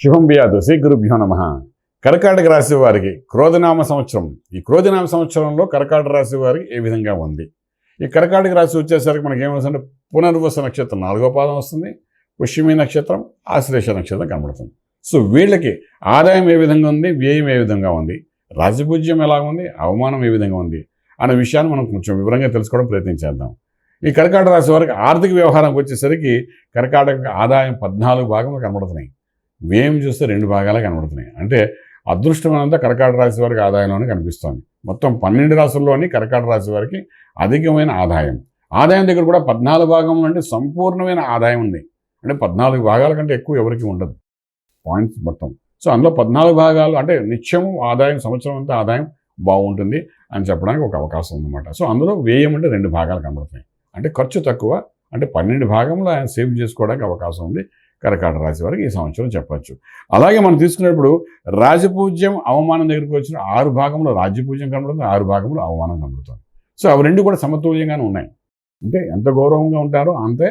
శుభం బియాదు శ్రీ గురుభ్యో నమ. కర్కాటక రాశి వారికి క్రోధనామ సంవత్సరం. ఈ క్రోధనామ సంవత్సరంలో కర్కాటక రాశి వారికి ఏ విధంగా ఉంది? ఈ కర్కాటక రాశి వచ్చేసరికి మనకి ఏమవుతుందంటే పునర్వస నక్షత్రం నాలుగో పాదం వస్తుంది. పుష్యమి నక్షత్రం ఆశ్లేష నక్షత్రం కనబడుతుంది. సో వీళ్ళకి ఆదాయం ఏ విధంగా ఉంది? వ్యయం ఏ విధంగా ఉంది? రాజపూజ్యం ఎలా ఉంది? అవమానం ఏ విధంగా ఉంది? అనే విషయాన్ని మనం కొంచెం వివరంగా తెలుసుకోవడం ప్రయత్నించేద్దాం ఈ కర్కాటక రాశి వారికి ఆర్థిక వ్యవహారంకి వచ్చేసరికి కర్కాటక ఆదాయం పద్నాలుగు భాగంలో కనబడుతున్నాయి. వ్యయం చూస్తే రెండు భాగాలే కనబడుతున్నాయి. అంటే అదృష్టమైనంత కర్కాట రాశి వారికి ఆదాయంలోనే కనిపిస్తోంది. మొత్తం పన్నెండు రాసుల్లోని కర్కాట రాశి వారికి అధికమైన ఆదాయం. ఆదాయం దగ్గర కూడా పద్నాలుగు భాగం అంటే సంపూర్ణమైన ఆదాయం ఉంది. అంటే పద్నాలుగు భాగాల కంటే ఎక్కువ ఎవరికి ఉండదు. పాయింట్స్ మొత్తం. సో అందులో పద్నాలుగు భాగాలు అంటే నిత్యము ఆదాయం సంవత్సరం అంతా ఆదాయం బాగుంటుంది అని చెప్పడానికి ఒక అవకాశం ఉందన్నమాట. సో అందులో వ్యయం అంటే రెండు భాగాలు కనబడుతున్నాయి. అంటే ఖర్చు తక్కువ. అంటే పన్నెండు భాగంలో ఆయన సేవ్ చేసుకోవడానికి అవకాశం ఉంది. కరకాట రాశి వారికి ఈ సంవత్సరం చెప్పచ్చు. అలాగే మనం తీసుకునేప్పుడు రాజపూజ్యం అవమానం దగ్గరికి వచ్చిన ఆరు భాగంలో రాజ్యపూజ్యం కనబడుతుంది ఆరు భాగంలో అవమానం కనబడుతుంది. సో అవి రెండు కూడా సమతుల్యంగానే ఉన్నాయి. అంటే ఎంత గౌరవంగా ఉంటారో అంతే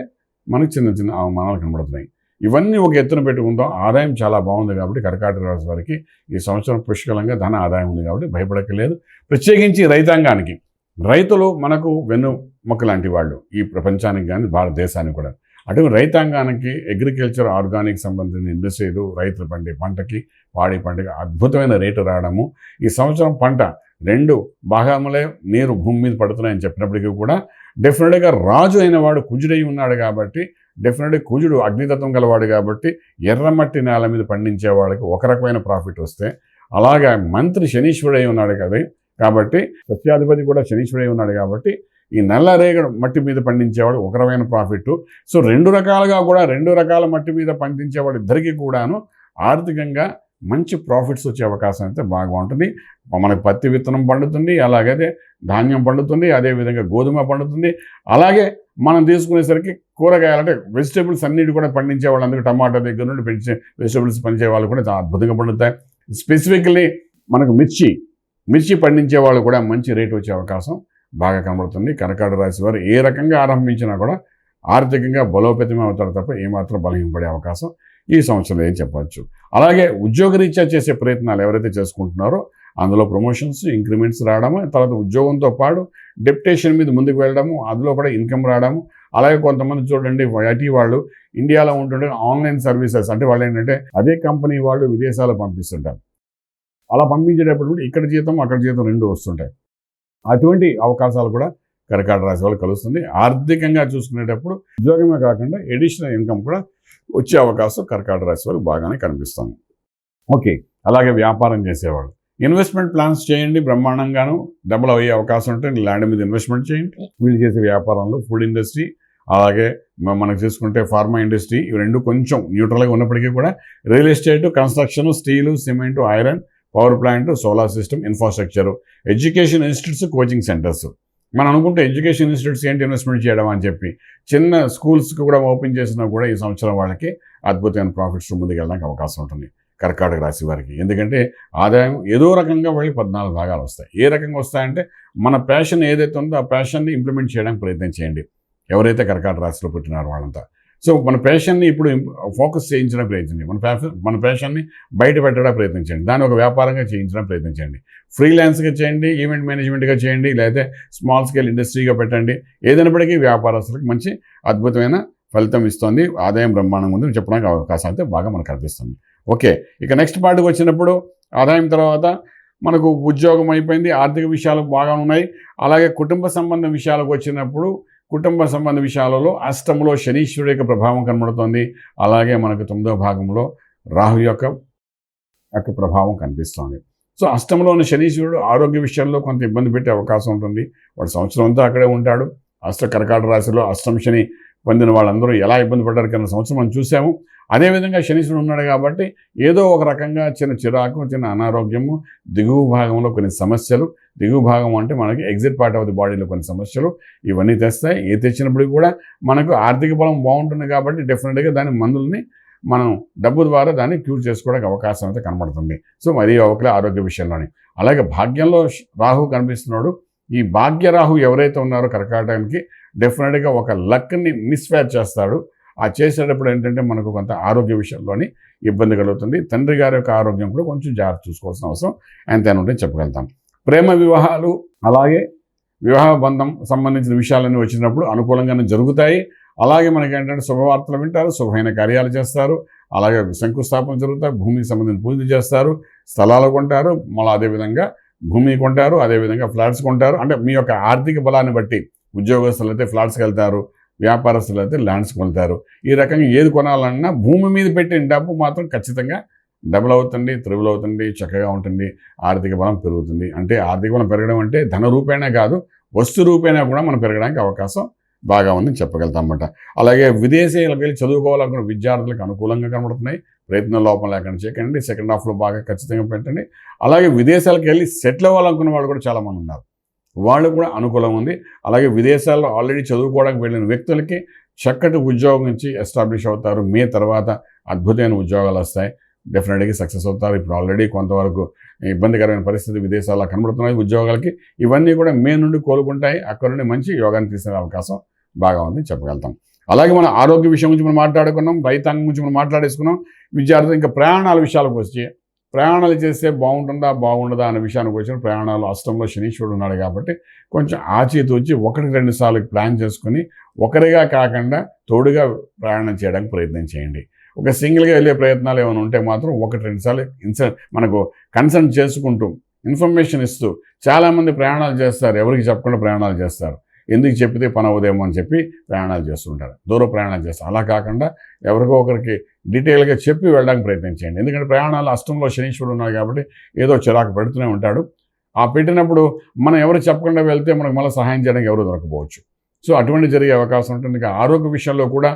మనకి చిన్న చిన్న అవమానాలు కనబడుతున్నాయి. ఇవన్నీ ఒక ఎత్తున పెట్టుకుందాం ఆదాయం చాలా బాగుంది కాబట్టి కర్కాటక రాశి వారికి ఈ సంవత్సరం పుష్కలంగా ధన ఆదాయం ఉంది కాబట్టి భయపడక్కలేదు ప్రత్యేకించి రైతాంగానికి రైతులు మనకు వెన్నుముక్క లాంటి వాళ్ళు ఈ ప్రపంచానికి కానీ భారతదేశానికి కూడా అటు రైతాంగానికి అగ్రికల్చర్ ఆర్గానిక్ సంబంధించిన ఇండస్ట్రీలు రైతులు పండే పంటకి పాడి పంటకి అద్భుతమైన రేటు రావడము. ఈ సంవత్సరం పంట రెండు భాగములే నీరు భూమి మీద పడుతున్నాయని చెప్పినప్పటికీ కూడా డెఫినెట్గా రాజు అయిన వాడు కుజుడై ఉన్నాడు కాబట్టి డెఫినెట్గా కుజుడు అగ్నితత్వం గలవాడు కాబట్టి ఎర్రమట్టి నేల మీద పండించే వాళ్ళకి ఒక రకమైన ప్రాఫిట్ వస్తే అలాగే మంత్రి శనీశ్వరుడై ఉన్నాడు కదా కాబట్టి సత్యాధిపతి కూడా శనీశ్వరుడై ఉన్నాడు కాబట్టి ఈ నల్ల రేగడు మట్టి మీద పండించేవాడు ఒక రకమైన ప్రాఫిట్ సో రెండు రకాలుగా కూడా రెండు రకాల మట్టి మీద పండించేవాడు ఇద్దరికీ కూడాను ఆర్థికంగా మంచి ప్రాఫిట్స్ వచ్చే అవకాశం అయితే బాగా ఉంటుంది. మనకి పత్తి విత్తనం పండుతుంది అలాగే ధాన్యం పండుతుంది అదేవిధంగా గోధుమ పండుతుంది. అలాగే మనం తీసుకునేసరికి కూరగాయలు అంటే వెజిటేబుల్స్ అన్నిటి కూడా పండించే వాళ్ళందరూ టమాటా దగ్గర నుండి పెంచే వెజిటేబుల్స్ పండించే వాళ్ళు కూడా చాలా అద్భుతంగా పండుతాయి. స్పెసిఫికలీ మనకు మిర్చి మిర్చి పండించే వాళ్ళు కూడా మంచి రేట్ వచ్చే అవకాశం బాగా కనబడుతుంది. కనకాడ రాశి వారు ఏ రకంగా ఆరంభించినా కూడా ఆర్థికంగా బలోపేతమే అవుతారు తప్ప ఏమాత్రం బలహీనపడే అవకాశం ఈ సంవత్సరం ఏం చెప్పవచ్చు. అలాగే ఉద్యోగరీత్యా చేసే ప్రయత్నాలు ఎవరైతే చేసుకుంటున్నారో అందులో ప్రమోషన్స్ ఇంక్రిమెంట్స్ రావడము తర్వాత ఉద్యోగంతో పాటు డెప్యుటేషన్ మీద ముందుకు వెళ్ళడము అందులో కూడా ఇన్కమ్ రావడము. అలాగే కొంతమంది చూడండి ఐటీ వాళ్ళు ఇండియాలో ఉంటుండే ఆన్లైన్ సర్వీసెస్. అంటే వాళ్ళు ఏంటంటే అదే కంపెనీ వాళ్ళు విదేశాలకు పంపిస్తుంటారు. అలా పంపించేటప్పుడు కూడా ఇక్కడ జీతం అక్కడ జీతం రెండు వస్తుంటాయి. అటువంటి అవకాశాలు కూడా కర్కాటక రాశి వాళ్ళు కలుస్తుంది. ఆర్థికంగా చూసుకునేటప్పుడు ఉద్యోగమే కాకుండా ఎడిషనల్ ఇన్కమ్ కూడా వచ్చే అవకాశం కర్కాటక రాశి వారికి బాగానే కనిపిస్తుంది. ఓకే. అలాగే వ్యాపారం చేసేవాళ్ళు. ఇన్వెస్ట్మెంట్ ప్లాన్స్ చేయండి. బ్రహ్మాండంగాను డబుల్ అయ్యే అవకాశం ఉంటే ల్యాండ్ మీద ఇన్వెస్ట్మెంట్ చేయండి. వీళ్ళు చేసే వ్యాపారంలో ఫుడ్ ఇండస్ట్రీ అలాగే మనకు చూసుకుంటే ఫార్మా ఇండస్ట్రీ ఇవి రెండు కొంచెం న్యూట్రల్గా ఉన్నప్పటికీ కూడా real estate construction steel cement iron power plant solar system infrastructure education institutes coaching centres. మనం అనుకుంటే ఎడ్యుకేషన్ ఇన్స్టిట్యూట్స్ ఏంటి ఇన్వెస్ట్మెంట్ చేయడం అని చెప్పి చిన్న స్కూల్స్కి కూడా ఓపెన్ చేసినా కూడా ఈ సంవత్సరం వాళ్ళకి అద్భుతమైన ప్రాఫిట్స్ ముందుకెళ్ళడానికి అవకాశం ఉంటుంది. కర్కాటక రాశి వారికి. ఎందుకంటే ఆదాయం ఏదో రకంగా వాళ్ళకి పద్నాలుగు భాగాలు వస్తాయి. ఏ రకంగా వస్తాయంటే మన ప్యాషన్ ఏదైతే ఉందో ఆ ప్యాషన్ని ఇంప్లిమెంట్ చేయడానికి ప్రయత్నం చేయండి. ఎవరైతే కర్కాటక రాశిలో పుట్టినారో వాళ్ళంతా. సో మన ప్యాషన్ని ఇప్పుడు ఫోకస్ చేయించడం ప్రయత్నించండి. మన ప్యాషన్ మన ప్యాషన్ని బయట పెట్టడానికి ప్రయత్నించండి. దాన్ని ఒక వ్యాపారంగా చేయించడం ప్రయత్నించండి. ఫ్రీలాన్స్గా చేయండి ఈవెంట్ మేనేజ్మెంట్గా చేయండి లేకపోతే స్మాల్ స్కేల్ ఇండస్ట్రీగా పెట్టండి. ఏదైనప్పటికీ వ్యాపారస్తులకు మంచి అద్భుతమైన ఫలితం ఇస్తుంది. ఆదాయం బ్రహ్మాండంగా ఉంది. చెప్పడానికి అవకాశం అయితే బాగా మనకు కనిపిస్తుంది. ఓకే. ఇక నెక్స్ట్ పార్ట్కి వచ్చినప్పుడు ఆదాయం తర్వాత మనకు ఉద్యోగం అయిపోయింది. ఆర్థిక విషయాలు బాగా ఉన్నాయి. అలాగే కుటుంబ సంబంధ విషయాలకు వచ్చినప్పుడు కుటుంబ సంబంధ విషయాలలో అష్టంలో శనీశ్వరుడు యొక్క ప్రభావం కనబడుతోంది. అలాగే మనకు తొమ్మిదవ భాగంలో రాహు యొక్క యొక్క ప్రభావం కనిపిస్తోంది. సో అష్టంలో ఉన్న శనీశ్వరుడు ఆరోగ్య విషయంలో కొంత ఇబ్బంది పెట్టే అవకాశం ఉంటుంది. వాడు సంవత్సరం అంతా అక్కడే ఉంటాడు. అష్ట కర్కాట రాశిలో అష్టం శని పొందిన వాళ్ళందరూ ఎలా ఇబ్బంది పడ్డారు కింద సంవత్సరం మనం చూసాము. అదేవిధంగా శనీశ్వరుడు ఉన్నాడు కాబట్టి ఏదో ఒక రకంగా చిన్న చిరాకు చిన్న అనారోగ్యము దిగువ భాగంలో కొన్ని సమస్యలు దిగువ భాగం అంటే మనకి ఎగ్జిట్ పార్ట్ ఆఫ్ ది బాడీలో కొన్ని సమస్యలు ఇవన్నీ తెస్తాయి. ఏ తెచ్చినప్పుడు కూడా మనకు ఆర్థిక బలం బాగుంటుంది కాబట్టి డెఫినెట్గా దాని మందుల్ని మనం డబ్బు ద్వారా దాన్ని క్యూర్ చేసుకోవడానికి అవకాశం అయితే కనబడుతుంది. సో మరి ఒకరి ఆరోగ్య విషయంలోని. అలాగే భాగ్యంలో రాహు కనిపిస్తున్నాడు. ఈ భాగ్య రాహు ఎవరైతే ఉన్నారో కర్కాటకానికి డెఫినెట్గా ఒక లక్ని మిస్ఫేర్ చేస్తాడు. ఆ చేసేటప్పుడు ఏంటంటే మనకు కొంత ఆరోగ్య విషయంలోని ఇబ్బంది కలుగుతుంది. తండ్రి గారి యొక్క ఆరోగ్యం కూడా కొంచెం జాగ్రత్త చూసుకోవాల్సిన అవసరం ఎంతైనా ఉంటే చెప్పగలుగుతాం. ప్రేమ వివాహాలు అలాగే వివాహ బంధం సంబంధించిన విషయాలన్నీ వచ్చినప్పుడు అనుకూలంగానే జరుగుతాయి. అలాగే మనకి ఏంటంటే శుభవార్తలు వింటారు శుభమైన కార్యాలు చేస్తారు. అలాగే శంకుస్థాపన జరుగుతాయి భూమికి సంబంధించిన పూజలు చేస్తారు స్థలాలు కొంటారు మళ్ళీ అదేవిధంగా భూమి కొంటారు అదేవిధంగా ఫ్లాట్స్ కొంటారు. అంటే మీ యొక్క ఆర్థిక బలాన్ని బట్టి ఉద్యోగస్తులు అయితే ఫ్లాట్స్కి వెళ్తారు వ్యాపారస్తులు అయితే ల్యాండ్స్ వెళ్తారు ఈ రకంగా ఏది కొనాలన్నా భూమి మీద పెట్టిన డబ్బు మాత్రం ఖచ్చితంగా డబుల్ అవుతుంది త్రిబుల్ అవుతుంది చక్కగా ఉంటుంది ఆర్థిక బలం పెరుగుతుంది. అంటే ఆర్థిక బలం పెరగడం అంటే ధన రూపేణా కాదు వస్తు రూపేణా కూడా మనం పెరగడానికి అవకాశం బాగా ఉందని చెప్పగలుగుతాం అన్నమాట. అలాగే విదేశీయులకు వెళ్ళి చదువుకోవాలనుకున్న విద్యార్థులకు అనుకూలంగా కనబడుతున్నాయి. ప్రయత్నం లోపం లేకుండా చేయకండి. సెకండ్ హాఫ్లో బాగా ఖచ్చితంగా పెట్టండి. అలాగే విదేశాలకు వెళ్ళి సెటిల్ అవ్వాలనుకున్న వాళ్ళు కూడా చాలామంది ఉన్నారు. వాళ్ళకు కూడా అనుకూలం ఉంది. అలాగే విదేశాల్లో ఆల్రెడీ చదువుకోవడానికి వెళ్ళిన వ్యక్తులకి చక్కటి ఉద్యోగం ఇచ్చి ఎస్టాబ్లిష్ అవుతారు. మే తర్వాత అద్భుతమైన ఉద్యోగాలు వస్తాయి. డెఫినెట్గా సక్సెస్ అవుతారు. ఇప్పుడు ఆల్రెడీ కొంతవరకు ఇబ్బందికరమైన పరిస్థితి విదేశాల్లో కనబడుతున్నాయి ఉద్యోగాలకి. ఇవన్నీ కూడా మే నుండి కోలుకుంటాయి. అక్కడ నుండి మంచి యోగాన్ని తీసుకునే అవకాశం బాగా ఉంది చెప్పగలుగుతాం. అలాగే మన ఆరోగ్య విషయం గురించి మనం మాట్లాడుకున్నాం. రైతాంగం గురించి మనం మాట్లాడేసుకున్నాం. విద్యార్థులు ఇంకా ప్రయాణాల విషయాలకు వచ్చి ప్రయాణాలు చేస్తే బాగుంటుందా బాగుండదా అనే విషయానికి వచ్చిన ప్రయాణాలు అష్టంలో శనీశ్వరుడు ఉన్నాడు కాబట్టి కొంచెం ఆచితూచి ఒకటి రెండు సార్లు ప్లాన్ చేసుకుని ఒకరిగా కాకుండా తోడుగా ప్రయాణం చేయడానికి ప్రయత్నం చేయండి. ఒక సింగిల్గా వెళ్ళే ప్రయత్నాలు ఏమైనా ఉంటే మాత్రం ఒకటి రెండు సార్లు ఇన్స మనకు కన్సల్ట్ చేసుకుంటూ ఇన్ఫర్మేషన్ ఇస్తూ చాలామంది ప్రయాణాలు చేస్తారు ఎవరికి చెప్పకుండా ప్రయాణాలు చేస్తారు. ఎందుకు చెప్పితే పని అవుదేమో అని చెప్పి ప్రయాణాలు చేస్తుంటారు. దూర ప్రయాణాలు చేస్తారు. అలా కాకుండా ఎవరికో ఒకరికి డీటెయిల్గా చెప్పి వెళ్ళడానికి ప్రయత్నించండి ఎందుకంటే ప్రయాణాలు అష్టంలో శనీశ్వరుడు ఉన్నాడు కాబట్టి ఏదో చిరాకు పెడుతూనే ఉంటాడు. ఆ పెట్టినప్పుడు మనం ఎవరు చెప్పకుండా వెళ్తే మనకు మళ్ళీ సహాయం చేయడానికి ఎవరు దొరకపోవచ్చు. సో అటువంటి జరిగే అవకాశం ఉంటుంది. ఇంకా ఆరోగ్య విషయంలో కూడా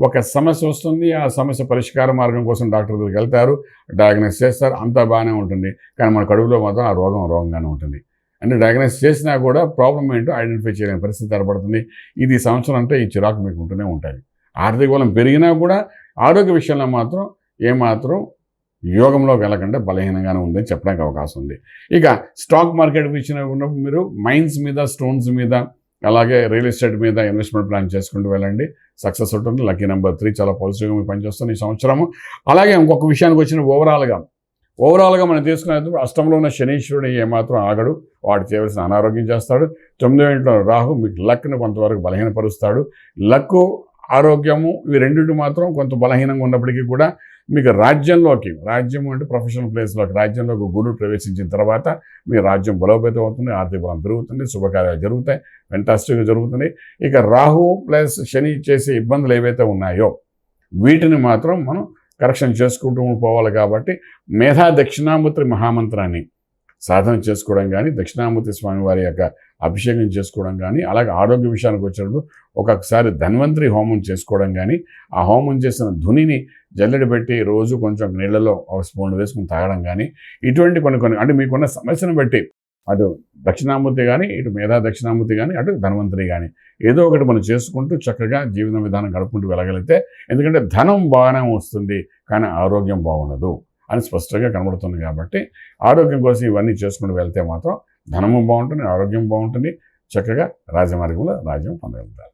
ఒక సమస్య వస్తుంది. ఆ సమస్య పరిష్కార మార్గం కోసం డాక్టర్ దగ్గరికి వెళ్తారు. డయాగ్నైజ్ చేస్తారు. అంతా బాగానే ఉంటుంది. కానీ మన కడుపులో మాత్రం ఆ రోగం రోగంగానే ఉంటుంది. అంటే డయాగ్నైజ్ చేసినా కూడా ప్రాబ్లం ఏంటో ఐడెంటిఫై చేయలేని పరిస్థితి ఏర్పడుతుంది. ఇది సంవత్సరం అంటే ఈ చిరాకు మీకు ఉంటూనే ఉంటుంది. ఆర్థిక బలం పెరిగినా కూడా ఆరోగ్య విషయంలో మాత్రం ఏమాత్రం యోగంలో వెళ్ళకుండా బలహీనంగానే ఉందని చెప్పడానికి అవకాశం ఉంది. ఇక స్టాక్ మార్కెట్ విషయం ఉన్నప్పుడు మీరు మైన్స్ మీద స్టోన్స్ మీద అలాగే రియల్ ఎస్టేట్ మీద ఇన్వెస్ట్మెంట్ ప్లాన్ చేసుకుంటూ వెళ్ళండి. సక్సెస్ ఉంటుంది. లక్కీ నెంబర్ త్రీ చాలా పాజిటివ్గా మీకు పనిచేస్తుంది ఈ సంవత్సరము. అలాగే ఇంకొక విషయానికి వచ్చిన ఓవరాల్గా ఓవరాల్గా మనం తీసుకునేటప్పుడు అష్టంలో ఉన్న శనీశ్వరుడు ఏమాత్రం ఆగడు. వాడు చేయవలసిన అనారోగ్యం చేస్తాడు. తొమ్మిదో ఇంట్లో రాహు మీకు లక్ని కొంతవరకు బలహీనపరుస్తాడు. లక్కు ఆరోగ్యము ఇవి రెండింటి మాత్రం కొంత బలహీనంగా ఉన్నప్పటికీ కూడా మీకు రాజ్యంలోకి రాజ్యం అంటే ప్రొఫెషనల్ ప్లేస్లోకి రాజ్యంలోకి గురువు ప్రవేశించిన తర్వాత మీ రాజ్యం బలోపేతం అవుతుంది ఆర్థిక బలం పెరుగుతుంది శుభకార్యాలు జరుగుతాయి ఫెంటాస్టిక్గా జరుగుతుంది ఇక రాహు ప్లస్ శని చేసే ఇబ్బందులు ఏవైతే ఉన్నాయో వీటిని మాత్రం మనం కరెక్షన్ చేసుకుంటూ పోవాలి కాబట్టి మేధా దక్షిణామూర్తి మహామంత్రాన్ని సాధన చేసుకోవడం కానీ దక్షిణామూర్తి స్వామి వారి యొక్క అభిషేకం చేసుకోవడం కానీ అలాగే ఆరోగ్య విషయానికి వచ్చినప్పుడు ఒక్కొక్కసారి ధన్వంతరి హోమం చేసుకోవడం కానీ ఆ హోమం చేసిన ధునిని జల్లెడ పెట్టి రోజు కొంచెం నీళ్ళలో ఒక స్పూన్ వేసుకుని తాగడం కానీ ఇటువంటి కొన్ని కొన్ని అంటే మీకున్న సమస్యను బట్టి అటు దక్షిణామూర్తి కానీ ఇటు మేధా దక్షిణామూర్తి కానీ అటు ధన్వంతరి కానీ ఏదో ఒకటి మనం చేసుకుంటూ చక్కగా జీవన విధానం గడుపుకుంటూ వెళ్ళగలిగితే ఎందుకంటే ధనం బాగానే వస్తుంది కానీ ఆరోగ్యం బాగుండదు అని స్పష్టంగా కనబడుతుంది కాబట్టి ఆరోగ్యం కోసం ఇవన్నీ చేసుకుంటూ వెళ్తే మాత్రం ధనము బాగుంటుంది ఆరోగ్యం బాగుంటుంది చక్కగా రాజమార్గంలో రాజ్యం పొందగలుగుతారు.